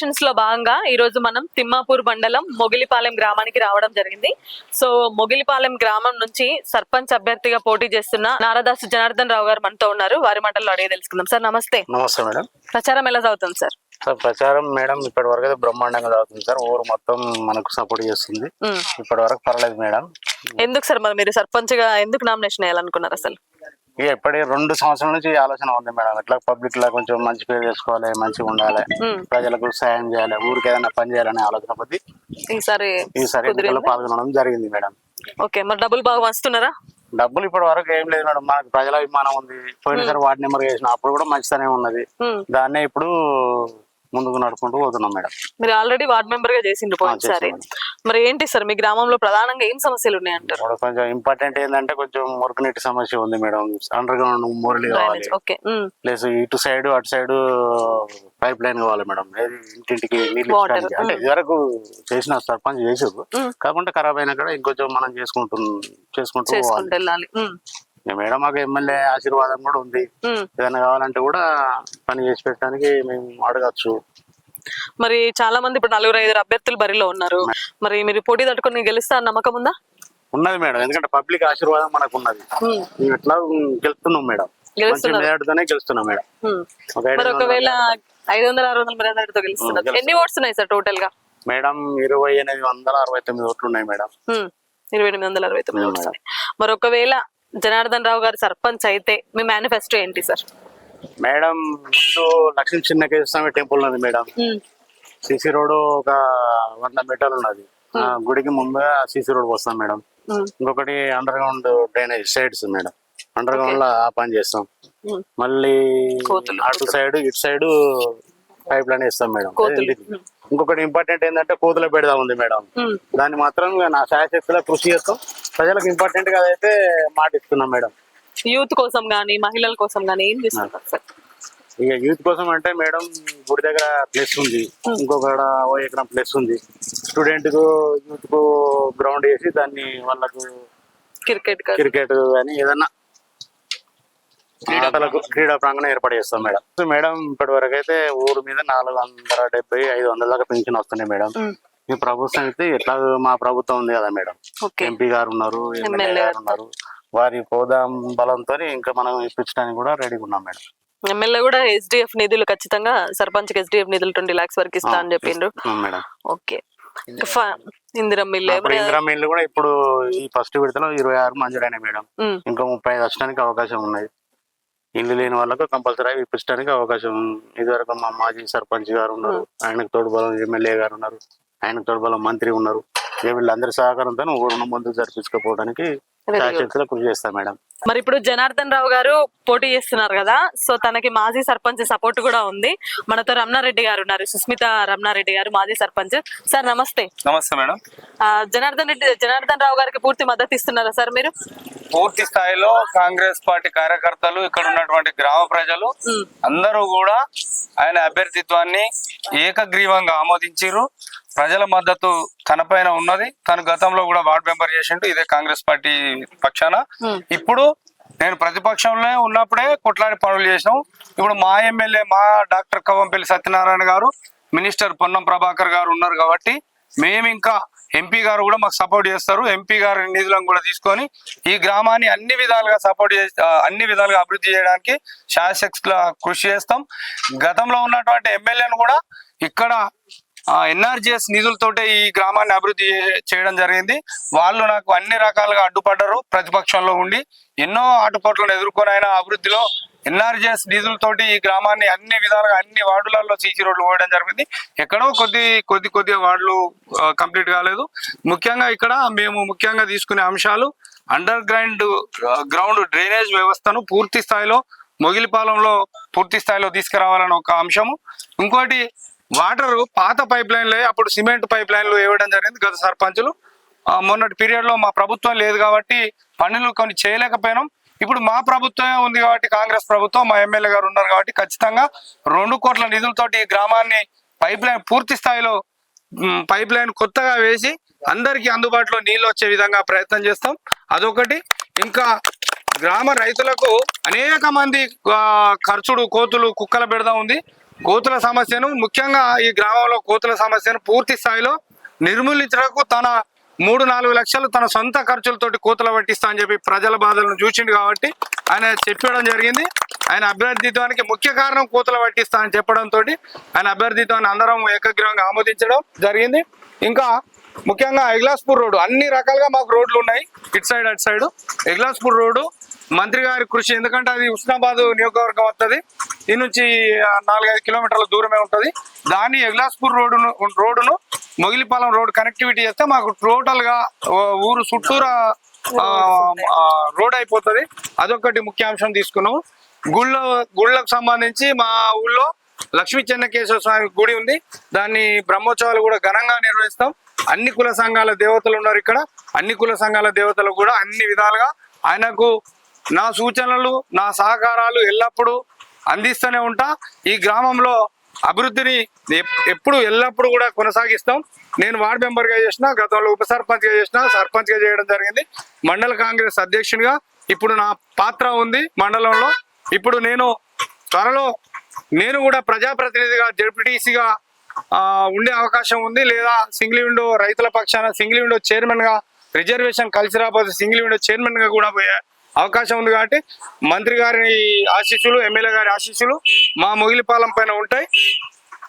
సర్పంచ్ ఎలక్షన్స్లో భాగంగా ఈ రోజు మనం తిమ్మాపూర్ మండలం మొగిలిపాలెం గ్రామానికి రావడం జరిగింది. సో మొగిలిపాలెం గ్రామం నుంచి సర్పంచ్ అభ్యర్థిగా పోటీ చేస్తున్న నారదాసు జనార్దన్ రావు గారు మనతో ఉన్నారు. వారి మాటల్లో అడిగి తెలుసుకుందాం. సార్ నమస్తే. నమస్తే మేడం. ప్రచారం ఎలా చదువుతుంది సార్? సార్ ప్రచారం మేడం ఇప్పటి వరకు అయితే బ్రహ్మాండంగా చదువుతుంది సార్. ఊరు మొత్తం మనకు సపోర్ట్ చేస్తుంది. ఇప్పటి వరకు పర్లేదు మేడం. ఎందుకు సార్ మరి మీరు సర్పంచ్గా ఎందుకు నామినేషన్ వేయాలనుకున్నారు అసలు? ఇక ఎప్పటి రెండు సంవత్సరాల నుంచి ఈ ఆలోచన ఉంది మేడం. ఎట్లా పబ్లిక్ లా కొంచెం మంచి పేరు చేసుకోవాలి మంచిగా ఉండాలి. ప్రజలకు సాయం చేయాలి ఊరికి ఏదైనా పని చేయాలనే ఆలోచన కొద్ది ఈసారి ఈసారి ఎన్నికల్లో? పాల్గొనడం జరిగింది మేడం. ఓకే మరి డబ్బులు బాగా వస్తున్నారా? డబ్బులు ఇప్పటి వరకు ఏం లేదు మేడం. మనకు ప్రజల అభిమానం ఉంది. పోయినసారి వార్డు నెంబర్ చేసిన అప్పుడు కూడా మంచితనే ఉన్నది. దాన్నే ఇప్పుడు ముందుకు నడుపుకుంటూ పోతున్నాం మేడం మీరు ఆల్రెడీ వార్డ్ మెంబర్గా చేసిండ్రు పోయినసారి. మరి ఏంటి సార్ మీ గ్రామంలో ప్రధానంగా ఏం సమస్యలు ఉన్నాయంటారు ఇప్పుడు కొంచెం ఇంపార్టెంట్ ఏంటంటే కొంచెం మురుగునీటి సమస్య ఉంది మేడం అండర్ గ్రౌండ్ మురళి కావాలి ఓకే. ప్లస్ ఇటు సైడ్ అటు సైడ్ పైప్ లైన్ కావాలి మేడం ఇంటింటికి నీళ్ళు Water, ఇచ్చడానికి. అంటే ఇదివరకు చేసిన సర్పంచ్ చేసారు ఉమ్. కాకుండా ఖరాబ్ అయినా కూడా ఇంకొంచెం మనం చేసుకుంటు చేసుకుంటూ పోవాలి చేసుకుంటూ వెళ్ళాలి ఉమ్. మేడం మాకు ఎమ్మెల్యే ఆశీర్వాదం కూడా ఉంది. ఏదైనా కావాలంటే కూడా పని చేసి పెట్టడానికి మేము అడగచ్చు. మరి చాలా మంది ఇప్పుడు నలుగురు ఐదు అభ్యర్థులు బరిలో ఉన్నారు. మరి మీరు పోటీ తట్టుకొని గెలుస్తా నమ్మకం ఉందా? ఉన్నది మేడం. ఎందుకంటే పబ్లిక్ ఆశీర్వాదం మనకు ఉన్నది ఎట్లా గెలుస్తున్నాం మేడం. మేడతోనే గెలుస్తున్నాం మేడం. మరి ఒకవేళ ఐదు వందల ఆరు వందల మెజార్టీతో గెలుస్తున్నారు. గెలుస్తున్నారు. ఎన్ని ఓట్స్ ఉన్నాయి సార్ టోటల్గా మేడం ఇరవై ఎనిమిది వందల అరవై తొమ్మిది ఓట్లు ఉన్నాయి మేడం. ఇరవై ఎనిమిది వందల అరవై తొమ్మిది. మరి ఒకవేళ జనార్దన్ రావు గారు సర్పంచ్ అయితే మీ మేనిఫెస్టో ఏంటి సార్? మేడం ముందు లక్ష్మీ చిన్న కేశస్వామి టెంపుల్ ఉన్నది మేడం. సిసి రోడ్ ఒక వంద మీటర్లు ఉన్నది. ఆ, గుడికి ముందు సిసి రోడ్ వస్తాం మేడం. ఇంకొకటి underground drainage sides madam. అండర్ గ్రౌండ్లో ఆ పని చేస్తాం. మళ్ళీ అటు సైడ్ ఇటు సైడ్ పైప్ లైన్ వేస్తాం మేడం. ఇంకొకటి ఇంపార్టెంట్ ఏంటంటే కోతుల పెడదా ఉంది మేడం. దాన్ని మాత్రం నా శాయశక్తిలో కృషి చేస్తాం. ప్రజలకు ఇంపార్టెంట్గా అయితే మాట ఇస్తున్నాం మేడం. యూత్ కోసం గానీ మహిళల కోసం గానీ ఏం చేస్తున్నారు సార్? ఇక యూత్ కోసం అంటే మేడం గుడి దగ్గర ప్లేస్ ఉంది. ఇంకొకడ ఓ ఎకరం ప్లేస్ ఉంది. స్టూడెంట్కు యూత్కు గ్రౌండ్ వేసి దాన్ని వాళ్ళకు క్రికెట్ క్రికెట్ కానీ ఏదన్నా ఆటలకు క్రీడా ప్రాంగణం ఏర్పాటు చేస్తాం మేడం. మేడం ఇప్పటి వరకు అయితే ఊరు మీద నాలుగు వందల డెబ్బై ఐదు వందల దాకా పెన్షన్ వస్తున్నాయి మేడం. ఈ ప్రభుత్వం అయితే ఎట్లా మా ప్రభుత్వం ఉంది కదా మేడం. ఎంపీ గారు ఉన్నారు ఎమ్మెల్యే గారు ఉన్నారు. వారి హోదా బలంతో ఇంకా మనం ఇప్పించడానికి కూడా రెడీగా ఉన్నాం మేడం. ఎమ్మెల్యే కూడా హెచ్డిఎఫ్ నిధులు ఖచ్చితంగా సర్పంచ్ హెచ్డిఎఫ్ నిధులు ట్వంటీ లాక్స్ వరకు ఇస్తా అని చెప్పిండ్రు. మేడం. ఓకే. ఇల్లు కూడా ఇప్పుడు ఈ ఫస్ట్ విడతలో ఇరవై ఆరు మంజూరైనాయి మేడం. ఇంకా ముప్పై ఐదు వచ్చడానికి అవకాశం ఉన్నది. ఇల్లు లేని వాళ్ళకు కంపల్సరీ ఇప్పించడానికి అవకాశం ఉంది. ఇదివరకు మా మాజీ సర్పంచ్ గారు ఉన్నారు ఆయనకు తోడుబలం ఎమ్మెల్యే గారు ఉన్నారు ఆయనకు తోడుబలం మంత్రి ఉన్నారు వీళ్ళందరి సహకారంతో ఊరును ముందుకు. శాశ్వతలో కృషి చేస్తాం మేడం మరి ఇప్పుడు జనార్దన్ రావు గారు పోటీ చేస్తున్నారు కదా సో తనకి మాజీ సర్పంచ్ సపోర్ట్ కూడా ఉంది. మనతో రమణారెడ్డి గారు ఉన్నారు సుస్మిత రమణారెడ్డి గారు మాజీ సర్పంచ్. సార్ నమస్తే. నమస్తే మేడం. జనార్దన్ రెడ్డి జనార్దన్ రావు గారికి పూర్తి మద్దతు ఇస్తున్నారా సార్ మీరు? పూర్తి స్థాయిలో కాంగ్రెస్ పార్టీ కార్యకర్తలు ఇక్కడ ఉన్నటువంటి గ్రామ ప్రజలు అందరూ కూడా ఆయన అభ్యర్థిత్వాన్ని ఏకగ్రీవంగా ఆమోదించారు ప్రజల మద్దతు తన పైన ఉన్నది. తను గతంలో కూడా వార్డ్ మెంబర్ చేసిండు ఇదే కాంగ్రెస్ పార్టీ పక్షాన. ఇప్పుడు నేను ప్రతిపక్షంలో ఉన్నప్పుడే కొట్లాడి పనులు చేసినాం. ఇప్పుడు మా ఎమ్మెల్యే మా డాక్టర్ కవంపల్లి సత్యనారాయణ గారు మినిస్టర్ పొన్నం ప్రభాకర్ గారు ఉన్నారు కాబట్టి మేము ఇంకా ఎంపీ గారు కూడా మాకు సపోర్ట్ చేస్తారు. ఎంపీ గారి నిధులను కూడా తీసుకొని ఈ గ్రామాన్ని అన్ని విధాలుగా సపోర్ట్ చేసి అన్ని విధాలుగా అభివృద్ధి చేయడానికి శాశక్తుల కృషి చేస్తాం. గతంలో ఉన్నటువంటి ఎమ్మెల్యేను కూడా ఇక్కడ ఎన్ఆర్జిఎస్ నిధులతోటే ఈ గ్రామాన్ని అభివృద్ధి చేయడం జరిగింది. వాళ్ళు నాకు అన్ని రకాలుగా అడ్డుపడ్డారు ప్రతిపక్షంలో ఉండి. ఎన్నో ఆటుపోట్లను ఎదుర్కొని అయినా అభివృద్ధిలో ఎన్ఆర్జిఎస్ నిధులతోటి ఈ గ్రామాన్ని అన్ని విధాలుగా అన్ని వార్డులలో సీసీ రోడ్లు పోయడం జరిగింది. ఎక్కడో కొద్ది కొద్ది కొద్దిగా వార్డులు కంప్లీట్ కాలేదు. ముఖ్యంగా ఇక్కడ మేము ముఖ్యంగా తీసుకునే అంశాలు అండర్ గ్రౌండ్ గ్రౌండ్ డ్రైనేజ్ వ్యవస్థను పూర్తి స్థాయిలో మొగిలిపాలెంలో పూర్తి స్థాయిలో తీసుకురావాలని ఒక అంశము. ఇంకోటి వాటర్ పాత పైప్ లైన్లే అప్పుడు సిమెంట్ పైప్ లైన్లు వేయడం జరిగింది గత సర్పంచులు. మొన్నటి పీరియడ్లో మా ప్రభుత్వం లేదు కాబట్టి పనులు కొన్ని చేయలేకపోయినాం. ఇప్పుడు మా ప్రభుత్వమే ఉంది కాబట్టి కాంగ్రెస్ ప్రభుత్వం మా ఎమ్మెల్యే గారు ఉన్నారు కాబట్టి ఖచ్చితంగా రెండు కోట్ల నిధులతోటి ఈ గ్రామాన్ని పైప్ లైన్ పూర్తి స్థాయిలో పైప్ లైన్ కొత్తగా వేసి అందరికీ అందుబాటులో నీళ్ళు వచ్చే విధంగా ప్రయత్నం చేస్తాం. అదొకటి. ఇంకా గ్రామ రైతులకు అనేక మంది ఖర్చుడు కోతులు కుక్కల బెడద ఉంది. కోతుల సమస్యను ముఖ్యంగా ఈ గ్రామంలో కోతుల సమస్యను పూర్తి స్థాయిలో నిర్మూలించడానికి తన మూడు నాలుగు లక్షలు తన సొంత ఖర్చులతోటి కోతలు పట్టిస్తా అని చెప్పి ప్రజల బాధలను చూసిండు కాబట్టి ఆయన చెప్పడం జరిగింది. ఆయన అభ్యర్థిత్వానికి ముఖ్య కారణం కోతలు పట్టిస్తా అని చెప్పడంతో ఆయన అభ్యర్థిత్వాన్ని అందరం ఏకగ్రీవంగా ఆమోదించడం జరిగింది. ఇంకా ముఖ్యంగా ఎగ్లాస్పూర్ రోడ్డు అన్ని రకాలుగా మాకు రోడ్లు ఉన్నాయి. ఇటు సైడ్ అటు సైడ్. ఎగ్లాస్పూర్ రోడ్డు మంత్రి గారి కృషి ఎందుకంటే అది ఉస్నాబాద్ నియోజకవర్గం వస్తుంది ఈ నుంచి నాలుగైదు కిలోమీటర్ల దూరమే ఉంటుంది. దాన్ని ఎగ్లాస్పూర్ రోడ్డును రోడ్డును మొగిలిపాలెం రోడ్ కనెక్టివిటీ చేస్తే మాకు టోటల్గా ఊరు చుట్టూరా రోడ్ అయిపోతుంది. అదొకటి ముఖ్య అంశం తీసుకున్నాం గుళ్ళ గుళ్ళకు సంబంధించి మా ఊళ్ళో లక్ష్మీ చెన్నకేశ్వర స్వామి గుడి ఉంది. దాన్ని బ్రహ్మోత్సవాలు కూడా ఘనంగా నిర్వహిస్తాం. అన్ని కుల సంఘాల దేవతలు ఉన్నారు ఇక్కడ. అన్ని కుల సంఘాల దేవతలు కూడా అన్ని విధాలుగా ఆయనకు నా సూచనలు నా సహకారాలు ఎల్లప్పుడూ అందిస్తూనే ఉంటా. ఈ గ్రామంలో అభివృద్ధిని ఎప్పుడు ఎల్లప్పుడూ కూడా కొనసాగిస్తాం. నేను వార్డ్ మెంబర్గా చేసిన గతంలో ఉప సర్పంచ్గా చేసిన సర్పంచ్గా చేయడం జరిగింది. మండల కాంగ్రెస్ అధ్యక్షునిగా ఇప్పుడు నా పాత్ర ఉంది మండలంలో. ఇప్పుడు నేను త్వరలో నేను కూడా ప్రజాప్రతినిధిగా జడ్పీటీసీగా ఉండే అవకాశం ఉంది. లేదా సింగిల్ విండో రైతుల పక్షాన సింగిల్ విండో చైర్మన్గా రిజర్వేషన్ కలిసి రాబోతే సింగిల్ విండో చైర్మన్గా కూడా పోయే అవకాశం ఉంది కాబట్టి మంత్రి గారి ఆశీస్సులు ఎమ్మెల్యే గారి ఆశీస్సులు మా మొగిలిపాలెం పైన ఉంటాయి.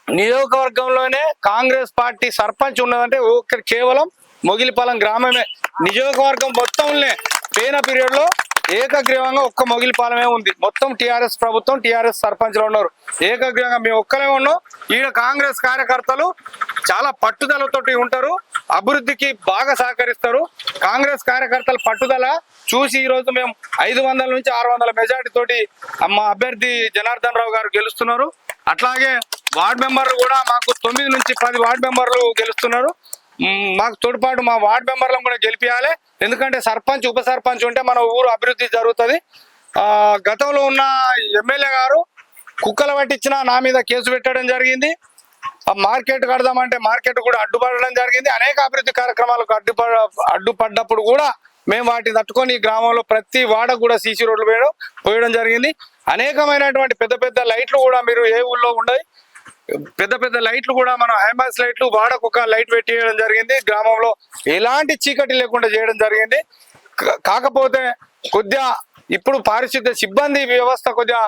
నియోజకవర్గంలోనే కాంగ్రెస్ పార్టీ సర్పంచ్ ఉన్నదంటే ఒక్క కేవలం మొగిలిపాలెం గ్రామమే. నియోజకవర్గం మొత్తంలో పేన పీరియడ్లో ఏకగ్రీవంగా ఒక్క మొగిలిపాలెమే ఉంది. మొత్తం టిఆర్ఎస్ ప్రభుత్వం టిఆర్ఎస్ సర్పంచ్లు ఉన్నారు. ఏకగ్రీవంగా మేము ఒక్కలే ఉన్నాం. ఈడ కాంగ్రెస్ కార్యకర్తలు చాలా పట్టుదలతోటి ఉంటారు. అభివృద్ధికి బాగా సహకరిస్తారు. కాంగ్రెస్ కార్యకర్తల పట్టుదల చూసి ఈ రోజు మేము ఐదు వందల నుంచి ఆరు వందల మెజార్టీ తోటి మా అభ్యర్థి జనార్దన్ రావు గారు గెలుస్తున్నారు. అట్లాగే వార్డ్ మెంబర్లు కూడా మాకు తొమ్మిది నుంచి పది వార్డ్ మెంబర్లు గెలుస్తున్నారు. మాకు తోడ్పాటు మా వార్డ్ మెంబర్లను కూడా గెలిపించాలి ఎందుకంటే సర్పంచ్ ఉప సర్పంచ్ ఉంటే మన ఊరు అభివృద్ధి జరుగుతుంది. గతంలో ఉన్న ఎమ్మెల్యే గారు కుక్కలు పట్టించిన నా మీద కేసు పెట్టడం జరిగింది. ఆ మార్కెట్ కడదామంటే మార్కెట్ కూడా అడ్డుపడడం జరిగింది. అనేక అభివృద్ధి కార్యక్రమాలకు అడ్డుపడ అడ్డుపడ్డప్పుడు కూడా మేము వాటిని తట్టుకొని గ్రామంలో ప్రతి వాడ కూడా సీసీ రోడ్లు వేయడం పోయడం జరిగింది. అనేకమైనటువంటి పెద్ద పెద్ద లైట్లు కూడా మీరు ఏ ఊళ్ళో ఉండవు పెద్ద పెద్ద లైట్లు కూడా మనం హైమాస్ లైట్లు వాడకొక లైట్ లైట్ పెట్టేయడం జరిగింది. గ్రామంలో ఎలాంటి చీకటి లేకుండా చేయడం జరిగింది. కాకపోతే కొద్దిగా ఇప్పుడు పారిశుద్ధ్య సిబ్బంది వ్యవస్థ కొద్దిగా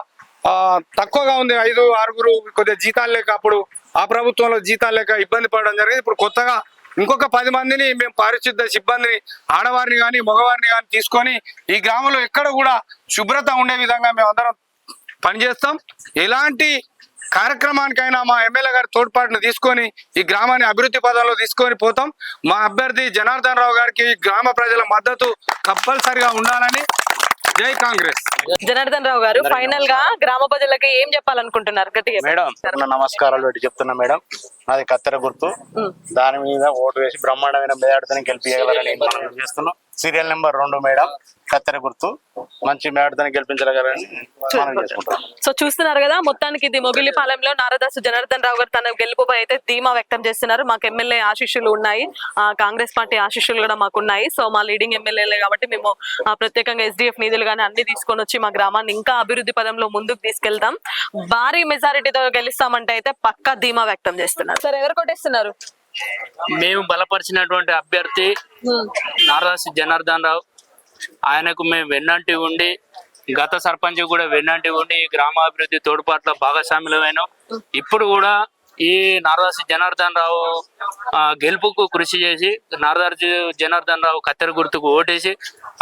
తక్కువగా ఉంది. ఐదు ఆరుగురు కొద్దిగా జీతాలు లేక అప్పుడు ఆ ప్రభుత్వంలో జీతాలు లేక ఇబ్బంది పడడం జరిగింది. ఇప్పుడు కొత్తగా ఇంకొక పది మందిని మేము పారిశుద్ధ్య సిబ్బందిని ఆడవారిని కానీ మగవారిని కానీ తీసుకొని ఈ గ్రామంలో ఎక్కడ కూడా శుభ్రత ఉండే విధంగా మేము అందరం పనిచేస్తాం. ఎలాంటి కార్యక్రమానికైనా మా ఎమ్మెల్యే గారి తోడ్పాటును తీసుకొని ఈ గ్రామాన్ని అభివృద్ధి పదంలో తీసుకొని పోతాం. మా అభ్యర్థి జనార్దన్ రావు గారికి గ్రామ ప్రజల మద్దతు కంపల్సరిగా ఉండాలని జై కాంగ్రెస్. జనార్దన్ రావు గారు ఫైనల్గా గ్రామ ప్రజలకి ఏం చెప్పాలనుకుంటున్నారు? గట్టిగా మేడం నమస్కారాలు పెట్టి చెప్తున్నా మేడం. నాది కత్తెర గుర్తు. దాని మీద ఓటు వేసి బ్రహ్మాండమైన మేడాడతని గెలిపించగలరని మనం చేస్తున్నాం. సీరియల్ నెంబర్ రెండు మేడం. కత్తెర గుర్తు. మంచి మేడాడతని గెలిపించగలరని సో చూస్తున్నారు కదా మొత్తానికి ఇది మొగిలిపాలెంలో నారదాసు జనార్దన్ రావు గారు తన గెలుపుపై అయితే ధీమా వ్యక్తం చేస్తున్నారు. మాకు ఎమ్మెల్యే ఆశీస్సులు ఉన్నాయి. ఆ కాంగ్రెస్ పార్టీ ఆశీస్సులు కూడా మాకు ఉన్నాయి. సో మా లీడింగ్ ఎమ్మెల్యేలే కాబట్టి మేము ప్రత్యేకంగా ఎస్డిఎఫ్ నిధులు కానీ అన్ని తీసుకొని వచ్చి మా గ్రామాన్ని ఇంకా అభివృద్ధి పదంలో ముందుకు తీసుకెళ్తాం. భారీ మెజారిటీతో గెలుస్తామంటే అయితే పక్కా ధీమా వ్యక్తం చేస్తున్నారు. సార్ ఎవరు కొట్టేస్తున్నారు? మేము బలపరిచినటువంటి అభ్యర్థి నారదాసి జనార్దన్ రావు. ఆయనకు మేము వెన్నంటి ఉండి గత సర్పంచ్ కూడా వెన్నంటి ఉండి ఈ గ్రామాభివృద్ధి తోడ్పాట్ల భాగస్వాములమైన. ఇప్పుడు కూడా ఈ నారదాసి జనార్దన్ రావు గెలుపుకు కృషి చేసి నారదాసి జనార్దన్ రావు కత్తెర గుర్తుకు ఓటేసి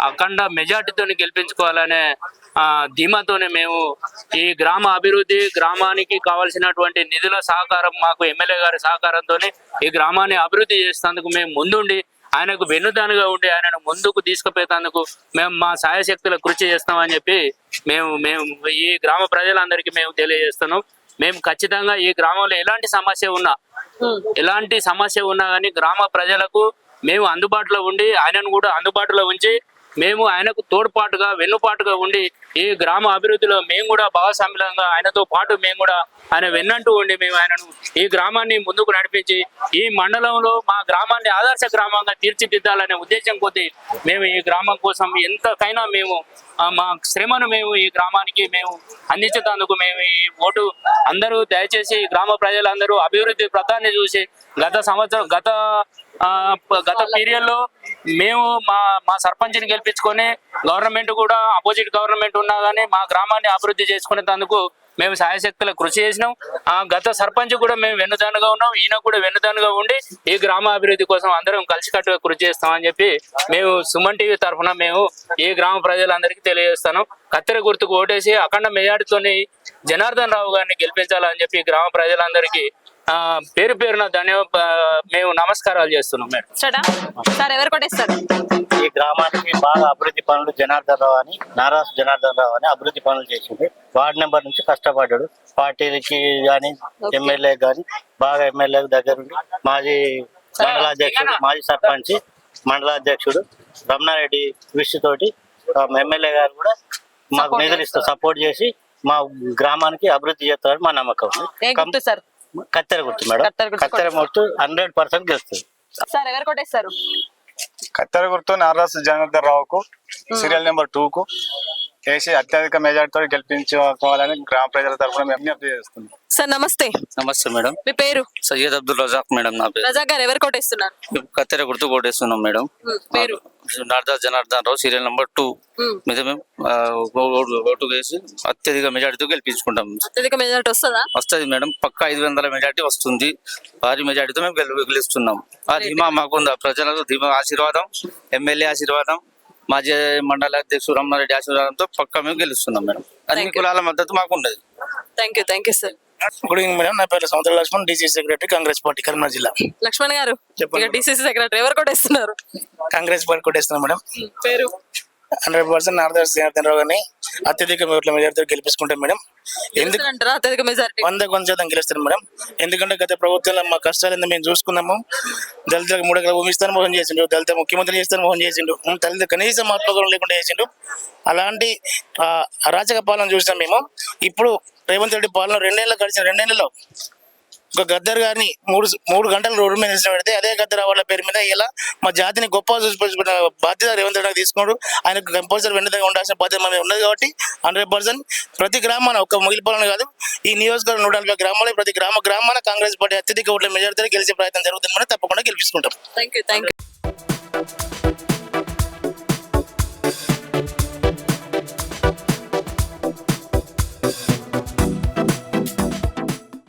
అఖండ మెజార్టీతో గెలిపించుకోవాలనే ఆ, ధీమాతోనే మేము ఈ గ్రామ అభివృద్ధి గ్రామానికి కావాల్సినటువంటి నిధుల సహకారం మాకు ఎమ్మెల్యే గారి సహకారంతో ఈ గ్రామాన్ని అభివృద్ధి చేసేందుకు మేము ముందుండి ఆయనకు వెన్నుదానుగా ఉండి ఆయనను ముందుకు తీసుకుపోయేందుకు మేము మా సాయశక్తుల కృషి చేస్తామని చెప్పి మేము మేము ఈ గ్రామ ప్రజలందరికీ మేము తెలియజేస్తున్నాం. మేము ఖచ్చితంగా ఈ గ్రామంలో ఎలాంటి సమస్య ఉన్నా ఎలాంటి సమస్య ఉన్నా కానీ గ్రామ ప్రజలకు మేము అందుబాటులో ఉండి ఆయనను కూడా అందుబాటులో ఉంచి మేము ఆయనకు తోడ్పాటుగా వెన్నుపాటుగా ఉండి ఈ గ్రామ అభివృద్ధిలో మేము కూడా భాగస్వామ్యంగా ఆయనతో పాటు మేము కూడా ఆయన వెన్నంటూ ఉండి మేము ఆయనను ఈ గ్రామాన్ని ముందుకు నడిపించి ఈ మండలంలో మా గ్రామాన్ని ఆదర్శ గ్రామంగా తీర్చిదిద్దాలనే ఉద్దేశం కొద్దీ మేము ఈ గ్రామం కోసం ఎంతకైనా మేము మా శ్రమను మేము ఈ గ్రామానికి మేము అందించేందుకు మేము ఈ ఓటు అందరూ దయచేసి గ్రామ ప్రజలందరూ అభివృద్ధి ప్రతాన్ని చూసి గత సంవత్సరం గత గత పీరియడ్లో మేము మా మా సర్పంచ్ని గెలిపించుకొని గవర్నమెంట్ కూడా అపోజిట్ గవర్నమెంట్ ఉన్నా కానీ మా గ్రామాన్ని అభివృద్ధి చేసుకునేందుకు మేము సాయశక్తుల కృషి చేసినాం. ఆ గత సర్పంచ్ కూడా మేము వెన్నుదానుగా ఉన్నాం. ఈయన కూడా వెన్నుదానుగా ఉండి ఈ గ్రామ అభివృద్ధి కోసం అందరం కలిసికట్టుగా కృషి చేస్తామని చెప్పి మేము సుమన్ టీవీ తరఫున మేము ఈ గ్రామ ప్రజలందరికీ తెలియజేస్తాను. కత్తెర గుర్తుకు ఓటేసి అఖండ మేయాడితోని జనార్దన్ రావు గారిని గెలిపించాలని చెప్పి గ్రామ ప్రజలందరికీ పేరు పేరున ధన్యవాద మేము నమస్కారాలు చేస్తున్నాం మేడం. సార్ ఎవరు కొట్టేస్తారు? ఈ గ్రామానికి బాగా అభివృద్ధి పనులు జనార్దన్ రావు అని నారాసు జనార్దన్ రావు అని అభివృద్ధి పనులు చేసింది వార్డు నెంబర్ నుంచి కష్టపడ్డాడు. పార్టీలకి గాని ఎమ్మెల్యే గాని బాగా ఎమ్మెల్యే దగ్గర మాజీ మండలాధ్యక్షుడు మాజీ సర్పంచ్ మండలాధ్యక్షుడు రమణారెడ్డి విష్ తోటి ఎమ్మెల్యే గారు కూడా మాకు నిధులు ఇస్తూ సపోర్ట్ చేసి మా గ్రామానికి అభివృద్ధి చేస్తారని మా నమ్మకం సార్? కత్తెర గుర్తు మేడం. కత్తెర గుర్తు కత్తెర గుర్తు హండ్రెడ్ పర్సెంట్ గెలుస్తుంది. సార్ ఎవరు కొట్టేస్తారు? కత్తెర గుర్తు నారాసు జనార్దన్ రావుకు సీరియల్ నెంబర్ టూ కు వేసి అత్యధిక మెజార్టీతో గెలిపించుకోవాలని గ్రామ ప్రజల తరఫున మేము విజ్ఞప్తి చేస్తున్నాం. సార్ నమస్తే. నమస్తే మేడం. మీ పేరు? సయ్యద్ అబ్దుల్ రజాక్ మేడం నా పేరు. రజా గారు ఎవరు కొట్టేస్తున్నారు? కత్తెర గుర్తు కొట్టేస్తున్నాం మేడం. పేరు? Narada Janardhan Rao serial number two. మీద మేము ఓటు వేసి అత్యధిక మెజార్టీతో గెలిపించుకుంటాం. అత్యధిక మెజార్టీ వస్తుందా? వస్తుంది మేడం. పక్క ఐదు వందల మెజార్టీ వస్తుంది. భారీ మెజార్టీతో మేము గెలు గెలుస్తున్నాం. ఆ ధీమా మాకుంది? ప్రజలకు ధీమా ఆశీర్వాదం ఎమ్మెల్యే ఆశీర్వాదం మాజీ మండల అధ్యక్షుడు రమణారెడ్డి ఆశీర్వాదంతో పక్క మేము గెలుస్తున్నాం మేడం. అన్ని. కులాల మద్దతు మాకున్నది thank you thank you sir good evening madam. నా పేరు Samudra Laxman DC secretary Congress party Karimnagar జిల్లా. లక్ష్మణ్ గారు డిసిసి సెక్రటరీ ఎవరు కొట్టేస్తున్నారు? కాంగ్రెస్ పార్టీ కొట్టేస్తున్నాం మేడం. పేరు? హండ్రెడ్ పర్సెంట్ నారదాస్ జనార్దన్ రావు గారిని అత్యధిక ఓట్ల మెజార్టీతో గెలిపించుకుంటాం మేడం. వంద కొంత శాతం గెలుస్తారు మేడం. ఎందుకంటే గత ప్రభుత్వంలో మా కష్టాలను మేము చూసుకున్నాము. దళితులకు మూడు ఎకరాల భూమి ఇస్తాను మోహన్ చేసిండు. దళిత ముఖ్యమంత్రి చేస్తాను మోహన్ చేసిండు. దళిత కనీసం ఆత్మగౌరవం లేకుండా చేసిండు. అలాంటి అరాచక పాలన చూసినాం మేము. ఇప్పుడు రేవంత్ రెడ్డి పాలన రెండేళ్ళు గడిచిన రెండేళ్ళలో ఒక గద్దర్ గారిని మూడు మూడు గంటలు రోడ్డు మీద నిలిచిన పెడితే అదే గద్దర్ వాళ్ళ పేరు మీద ఇలా మా జాతిని గొప్ప చూసిపెట్టిన బాధ్యత రేవంత్ రెడ్డి తీసుకున్నాడు. ఆయన కంపల్సరీ వెంటనే ఉండాల్సిన బాధ్యత మన మీద ఉన్నది కాబట్టి హండ్రెడ్ పర్సెంట్ ప్రతి గ్రామాన ఒక మిగిలిపోవాలని కాదు. ఈ నియోజకవర్గం నూట నలభై గ్రామాలు ప్రతి గ్రామ గ్రామాన కాంగ్రెస్ పార్టీ అత్యధిక ఓట్ల మెజార్టీతో గెలిచే ప్రయత్నం జరుగుతుంది మనం తప్పకుండా గెలిపించుకుంటాం. Thank you thank you